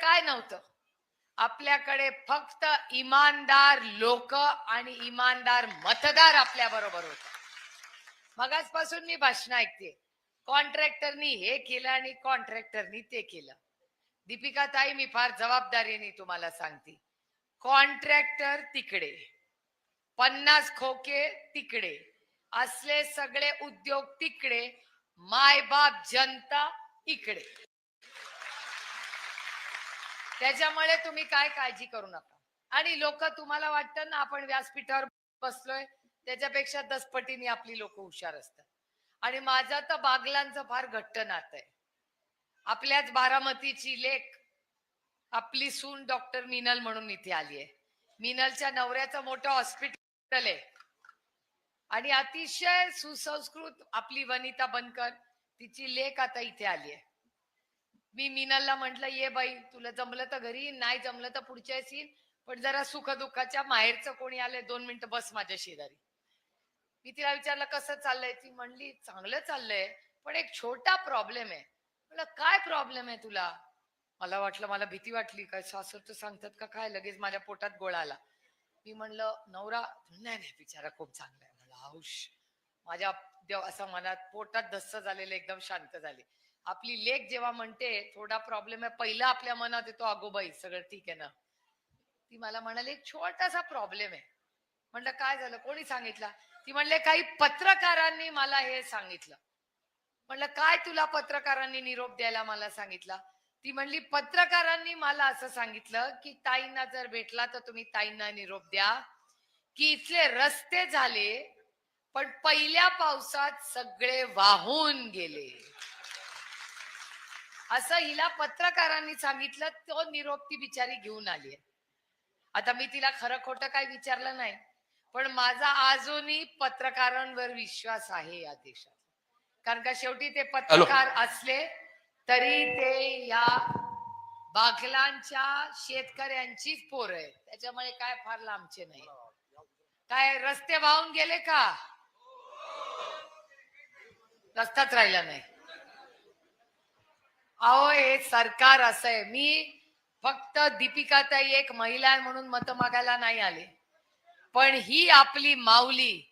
काय नव्हतं. आपल्याकडे फक्त इमानदार लोक आणि इमानदार मतदार आपल्या बरोबर होत. मगाचपासून मी भाषण ऐकते. कॉन्ट्रॅक्टरनी हे केलं आणि कॉन्ट्रॅक्टरनी ते केलं. दीपिका ताई मी फार जबाबदारीने तुम्हाला सांगते. कॉन्ट्रॅक्टर तिकडे. पन्नास खोके तिकडे. असले सगळे उद्योग तिकडे. मायबाप जनता इकडे. त्याच्यामुळे तुम्ही काय काळजी करू नका. आणि लोक तुम्हाला वाटतं ना आपण व्यासपीठावर बसलोय त्याच्यापेक्षा दसपटीने आपली लोक हुशार असतात. आणि माझा तर बागलांचं फार घट्ट नातं आहे. आपल्याच बारामतीची लेख आपली सून डॉक्टर मिनल म्हणून इथे आली आहे. मिनलच्या नवऱ्याचं मोठं हॉस्पिटल आहे. आणि अतिशय सुसंस्कृत आपली वनिता बनकर तिची लेख आता इथे आली आहे. मी मिनलला म्हंटल ये बाई तुला जमलं तर घरी नाही जमलं तर पुढच्या वेळेस पण जरा सुख दुःखाच्या माहेरचं कोणी आलंय दोन मिनिटं बस माझ्या शेजारी. मी तिला विचारलं कसं चाललंय? ती म्हणली चांगलं चाललंय पण एक छोटा प्रॉब्लेम आहे. मला काय प्रॉब्लेम आहे तुला? मला वाटलं मला भीती वाटली. काय सासर तर सांगतात का काय? लगेच माझ्या पोटात गोळा आला. मी म्हणलं नवरा नाही नाही बिचारा खूप चांगला आहे. म्हणलं हौश माझ्या देव असं मनात पोटात धस्स झालेलं एकदम शांत झाली. आपली लेख जेव्हा म्हणते थोडा प्रॉब्लेम आहे. पहिला आपल्या मनात येतो अगोबाई सगळं ठीक आहे ना. ती मला म्हणाली एक छोटासा प्रॉब्लेम आहे. म्हणलं काय झालं? कोणी सांगितलं? ती म्हणले काही पत्रकारांनी मला हे सांगितलं. म्हणलं काय तुला पत्रकारांनी निरोप द्यायला मला सांगितला? ती म्हणली पत्रकारांनी मला असं सांगितलं की ताईंना जर भेटला तर तुम्ही ताईंना निरोप द्या. की इथले रस्ते झाले पण पहिल्या पावसात सगळे वाहून गेले. असं हिला पत्रकारांनी सांगितलं तो निरोप ती बिचारी घेऊन आली आता मी तिला खरं खोटं काही विचारलं नाही पण माझा अजूनही पत्रकारांवर विश्वास आहे या देशात. कारण का शेवटी ते पत्रकार असले तरी ते या बागलांच्या शेतकऱ्यांचीच पोर आहे त्याच्यामुळे काय फार लांबचे नाही. काय रस्ते वाहून गेले का? रस्ताच राहिला नाही. अहो हे सरकार असं आहे. मी फक्त दीपिकाताई एक महिला आहे म्हणून मत मागायला नाही आले. पण ही आपली माऊली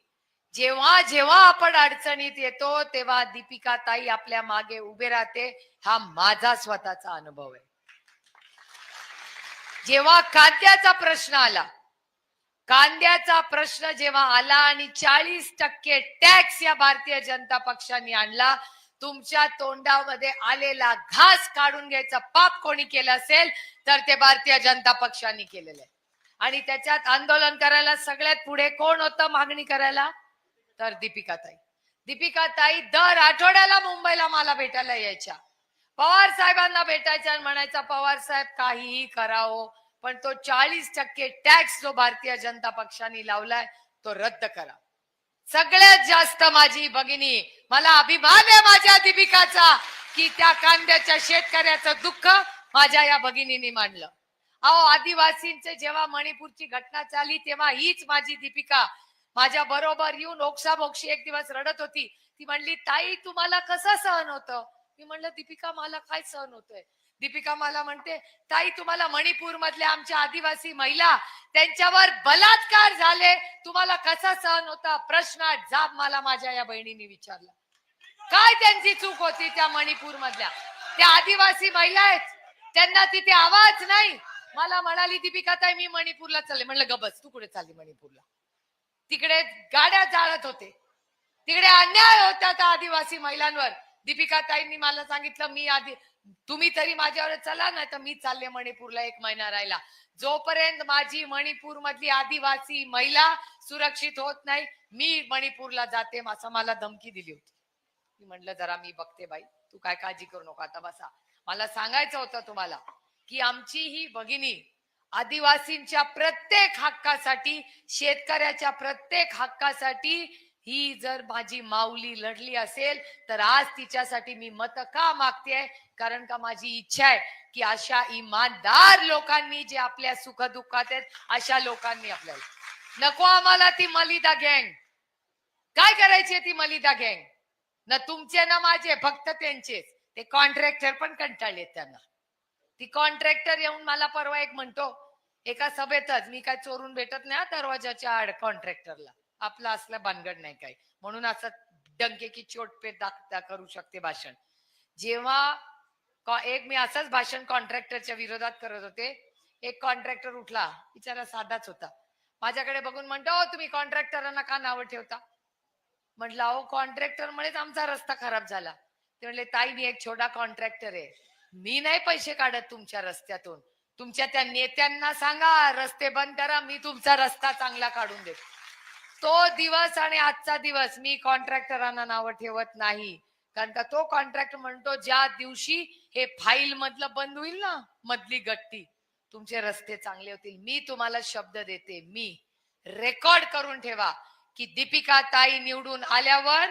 जेव्हा जेव्हा आपण अडचणीत येतो तेव्हा दीपिकाताई आपल्या मागे उभे राहते. हा माझा स्वतःचा अनुभव आहे. जेव्हा कांद्याचा प्रश्न आला कांद्याचा प्रश्न जेव्हा आला आणि चाळीस टक्के टॅक्स या भारतीय जनता पक्षाने आणला तुमच्या तोंडामध्ये आलेला घास काढून घ्यायचं पाप कोणी केलं असेल तर ते भारतीय जनता पक्षाने केलेलं आहे. आणि त्याच्यात आंदोलन करायला सगळ्यात पुढे कोण होतं मागणी करायला? तर दीपिका ताई दीपिका ताई दर आठवड्याला मुंबईला मला भेटायला यायच्या. पवार साहेबांना भेटायच्या आणि म्हणायचा पवार साहेब काहीही करावं पण तो चाळीस टक्के टॅक्स जो भारतीय जनता पक्षाने लावलाय तो रद्द करा. सगळ्यात जास्त माझी भगिनी मला अभिमान आहे माझ्या दीपिकाचा की त्या कांद्याच्या शेतकऱ्याचं दुःख माझ्या या भगिनीने मांडलं. अहो आदिवासींचे जेव्हा मणिपूरची घटना चाली तेव्हा हीच माझी दीपिका माझ्या बरोबर येऊन ओक्साबोक्षी एक दिवस रडत होती. ती म्हणली ताई तुम्हाला कसं सहन होतं? मी म्हणलं दीपिका मला काय सहन होतंय? दीपिका मला म्हणते ताई तुम्हाला मणिपूर मधल्या आमच्या आदिवासी महिला त्यांच्यावर बलात्कार झाले. तुम्हाला कसा सहन होता? प्रश्न जाब मला माझ्या या बहिणीने विचारला. काय त्यांची चूक होती त्या मणिपूर मधल्या त्या आदिवासी महिला आहेत. त्यांना तिथे आवाज नाही. मला म्हणाली दीपिका ताई मी मणिपूरला चालले. म्हणलं गबस तू कुठे चालली मणिपूरला? तिकडे गाड्या जाळत होते. तिकडे अन्याय होता त्या आदिवासी महिलांवर. दीपिका ताईंनी मला सांगितलं मी आधी तुम्ही तरी माझ्यावर चला नाही तर मी चालले मणिपूरला एक महिना राहिला. जोपर्यंत माझी मणिपूर मधली आदिवासी महिला सुरक्षित होत नाही मी मणिपूरला जाते असं मला धमकी दिली होती. मी म्हंटल जरा मी बघते बाई तू काय काळजी करू नको आता बसा. मला सांगायचं होतं तुम्हाला की आमची ही भगिनी आदिवासींच्या प्रत्येक हक्कासाठी शेतकऱ्याच्या प्रत्येक हक्कासाठी ही जर माझी माऊली लढली असेल तर आज तिच्यासाठी मी मत का मागते कारण का माझी इच्छा आहे की अशा इमानदार लोकांनी जे आपल्या सुखदुःखात आहेत अशा लोकांनी आपल्याला. नको आम्हाला ती मलिदा गँग. काय करायची ती मलिदा गँग? ना तुमचे ना माझे फक्त त्यांचेच. ते कॉन्ट्रॅक्टर पण कंटाळले त्यांना. ती कॉन्ट्रॅक्टर येऊन मला परवा एक म्हणतो एका सभेतच मी काय चोरून भेटत नाही दरवाजाच्या आड कॉन्ट्रॅक्टरला. आपला असला भानगड नाही काय म्हणून असं डंके की चोट पे दाखता करू शकते भाषण. जेव्हा एक मी असंच भाषण कॉन्ट्रॅक्टरच्या विरोधात करत होते. एक कॉन्ट्रॅक्टर उठला. बिचारा साधाच होता. माझ्याकडे बघून म्हणतो तुम्ही कॉन्ट्रॅक्टरांना का नावं ठेवता? म्हटलं अहो कॉन्ट्रॅक्टर मुळेच आमचा रस्ता खराब झाला. ते म्हणले ताई मी एक छोटा कॉन्ट्रॅक्टर आहे. मी नाही पैसे काढत तुमच्या रस्त्यातून. तुमच्या त्या नेत्यांना सांगा रस्ते बंद करा मी तुमचा रस्ता चांगला काढून देतो. तो दिवस आणि आजचा दिवस मी कॉन्ट्रॅक्टरांना नावं ठेवत नाही. कारण का तो कॉन्ट्रॅक्ट म्हणतो ज्या दिवशी हे फाईल मधलं बंद होईल ना मधली गट्टी तुमचे रस्ते चांगले होतील. मी तुम्हाला शब्द देते मी रेकॉर्ड करून ठेवा की दीपिका ताई निवडून आल्यावर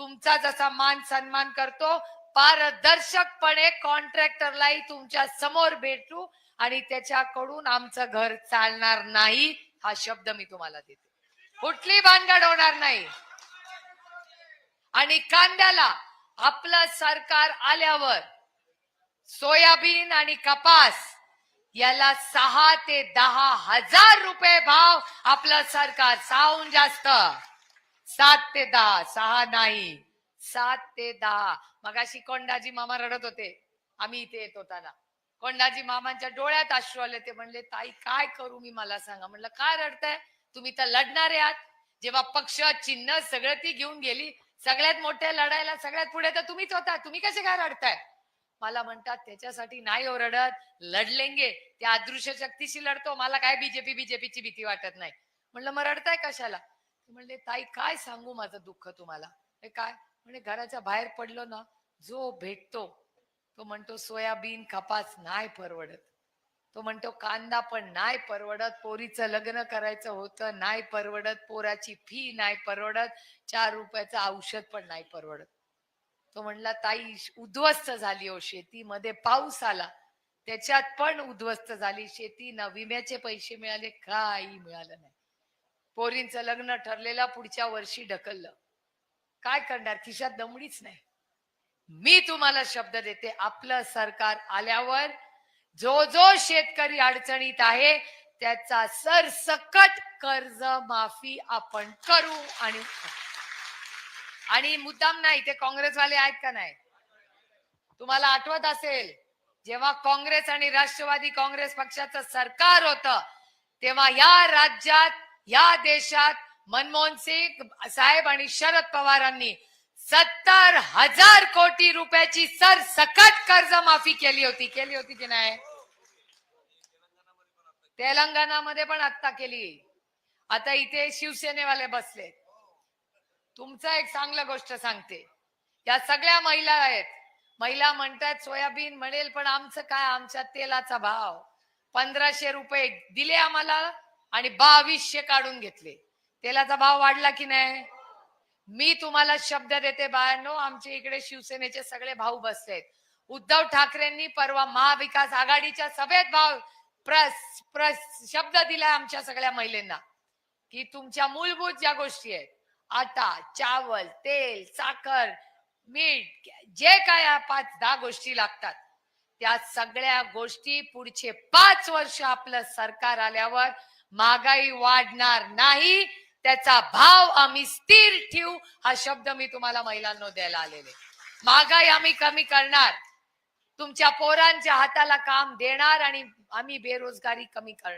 तुमचा जसा मान सन्मान करतो पारदर्शकपणे कॉन्ट्रॅक्टरलाही तुमच्यासमोर भेटू आणि त्याच्याकडून आमचं घर चालणार नाही हा शब्द मी तुम्हाला देते. कुठली भानगड होणार नाही. आणि कांद्याला आपलं सरकार आल्यावर सोयाबीन आणि कपास याला सहा ते दहा हजार रुपये भाव आपलं सरकार सहाहून जास्त. सात ते दहा सहा नाही. सात ते दहा. मगाशी कोंडाजी मामा रडत होते. आम्ही इथे येत होताना. कोंडाजी मामांच्या डोळ्यात अश्रू आले. ते म्हणले ताई काय करू मी? मला सांगा. म्हणलं काय रडताय? तुम्ही तर लढणारे आहात. जेव्हा पक्ष चिन्ह सगळं ती घेऊन गेली सगळ्यात मोठ्या लढायला सगळ्यात पुढे तर तुम्हीच होता. तुम्ही कसे काय रडताय मला म्हणतात त्याच्यासाठी नाही हो ओरडत लढलेंगे. त्या अदृश्य शक्तीशी लढतो. मला काय बीजेपी बीजेपीची भीती वाटत नाही. म्हणलं मग रडताय कशाला? म्हणले ताई काय सांगू माझं दुःख तुम्हाला? हे काय? म्हणजे घराच्या बाहेर पडलो ना जो भेटतो तो म्हणतो सोयाबीन कपास नाही परवडत. तो म्हणतो कांदा पण नाही परवडत पोरीचं लग्न करायचं होतं नाही परवडत पोराची फी नाही परवडत चार रुपयाचं औषध पण नाही परवडत. तो म्हणला ताई उद्ध्वस्त झाली हो शेतीमध्ये पाऊस आला. त्याच्यात पण उद्ध्वस्त झाली शेती ना विम्याचे पैसे मिळाले काही मिळालं नाही. पोरींचं लग्न ठरलेलं पुढच्या वर्षी ढकललं. काय करणार? खिशात दमडीच नाही. मी तुम्हाला शब्द देते आपलं सरकार आल्यावर जो जो शेतकरी अडचणीत आहे त्याचा सरसकट कर्ज माफी आपण करू आणि आणि मुद्दाम नाही ते काँग्रेसवाले आहेत का नाही? तुम्हाला आठवत असेल जेव्हा काँग्रेस आणि राष्ट्रवादी काँग्रेस पक्षाचं सरकार होत तेव्हा या राज्यात या देशात मनमोहन सिंग साहेब आणि शरद पवारांनी सत्तर हजार कोटी रुपयाची सरसकट कर्ज माफी केली होती. केली होती की नाही? तेलंगणामध्ये पण आत्ता केली. आता इथे शिवसेनेवाले बसले तुमचं एक चांगलं गोष्ट सांगते. या सगळ्या महिला आहेत. महिला म्हणतात सोयाबीन म्हणेल पण आमचं काय? आमच्या तेलाचा भाव. पंधराशे रुपये दिले आम्हाला आणि बावीसशे काढून घेतले. तेलाचा भाव वाढला की नाही? मी तुम्हाला शब्द देते बायांनो आमच्या इकडे शिवसेनेचे सगळे भाऊ बसलेत. उद्धव ठाकरेंनी परवा महाविकास आघाडीच्या सभेत भाव प्रस प्रस शब्द दिलाय आमच्या सगळ्या महिलांना की तुमच्या मूलभूत ज्या गोष्टी आहेत आटा चावल तेल साखर मीठ जे काय पाच दहा गोष्टी लागतात त्या सगळ्या गोष्टी पुढचे पाच वर्ष आपलं सरकार आल्यावर महागाई वाढणार नाही त्याचा भाव आम्ही स्थिर ठेवू हा शब्द मी तुम्हाला महिलांना द्यायला आलेले. महागाई आम्ही कमी करणार तुमच्या पोरांच्या हाताला काम देणार आणि आम्ही बेरोजगारी कमी करणार.